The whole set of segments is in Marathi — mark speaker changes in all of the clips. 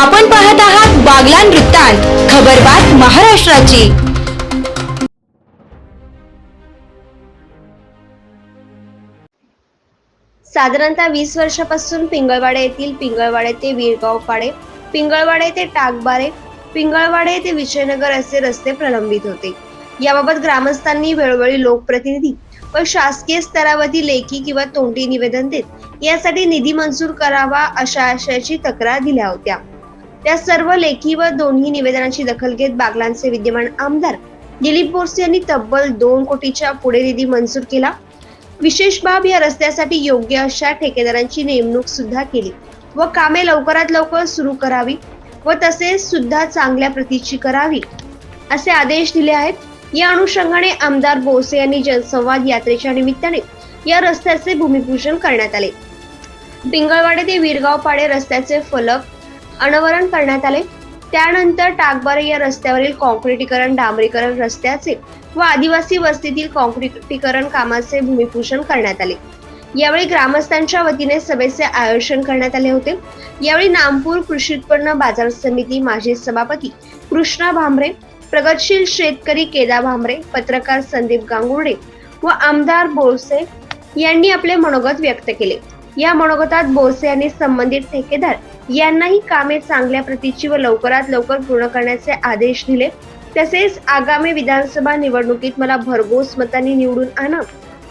Speaker 1: आपण पाहत आहात बागलान वृत्तांत खबरबात महाराष्ट्राची.
Speaker 2: साधारणतः वीस वर्षापासून पिंगळवाडे येथील पिंगळवाडे ते वीरगाव पाडे पिंगळवाडे ते टाकबारे पिंगळवाडे ते विजयनगर असे रस्ते प्रलंबित होते. याबाबत ग्रामस्थांनी वेळोवेळी लोकप्रतिनिधी व शासकीय स्तरावरती लेखी किंवा तोंडी निवेदन देत यासाठी निधी मंजूर करावा अशा आशयाची तक्रार दिल्या होत्या. त्या सर्व लेखी व दोन्ही निवेदनाची दखल घेत बागलांचे विद्यमान आमदार दिलीप बोरसे यांनी तब्बल दोन कोटीच्या पुढे निधी मंजूर केला. विशेष बाब या रस्त्यासाठी योग्य अशा ठेकेदारांची नेमणूक सुद्धा केली व कामे लवकरात लवकर सुरू करावी व तसेच सुद्धा चांगल्या प्रतीची करावी असे आदेश दिले आहेत. या अनुषंगाने आमदार बोसे यांनी जनसंवाद यात्रेच्या निमित्ताने या रस्त्याचे भूमिपूजन करण्यात आले. पिंगळवाडे ते वीरगाव पाडे रस्त्याचे फलक अनावरण करण्यात आले. त्यानंतर टाकबारे या रस्त्यावरील कॉन्क्रिटीकरण डांबरीकरण रस्त्याचे व आदिवासी वस्तीतील कॉन्क्रिटीकरण कामाचे भूमिपूजन करण्यात आले. यावेळी ग्रामस्थांच्या वतीने सभेचे आयोजन करण्यात आले होते. यावेळी नामपूर कृषी उत्पन्न बाजार समिती माजी सभापती कृष्णा भांबरे प्रगतशील शेतकरी केदा भांबरे पत्रकार संदीप गांगुर्डे व आमदार बोरसे यांनी आपले मनोगत व्यक्त केले. या मनोगतात बोरसे यांनी संबंधित ठेकेदार यांनाही कामे चांगल्या प्रतीची व लवकरात लवकर पूर्ण करण्याचे आदेश दिले. तसेच आगामी विधानसभा निवडणुकीत मला भरघोस मतांनी निवडून आणा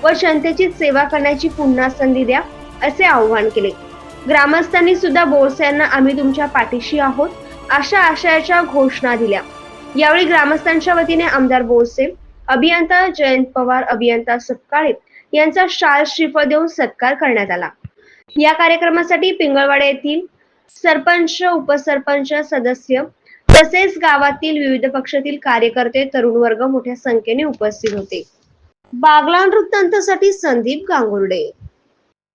Speaker 2: व जनतेची सेवा करण्याची पुन्हा संधी द्या असे आवाहन केले. ग्रामस्थांनी सुद्धा बोरसे यांना आम्ही तुमच्या पाठीशी आहोत अशा आशयाच्या घोषणा दिल्या. यावेळी ग्रामस्थांच्या वतीने आमदार बोरसे अभियंता जयंत पवार अभियंता सपकाळे यांचा शाल श्रीफळ देऊन सत्कार करण्यात आला. या कार्यक्रमासाठी पिंगळवाडा येथील सरपंच उपसरपंच सदस्य तसेच गावातील विविध पक्षातील कार्यकर्ते तरुण वर्ग मोठ्या संख्येने उपस्थित होते. बागलान वृत्तांतासाठी संदीप गांगुर्डे.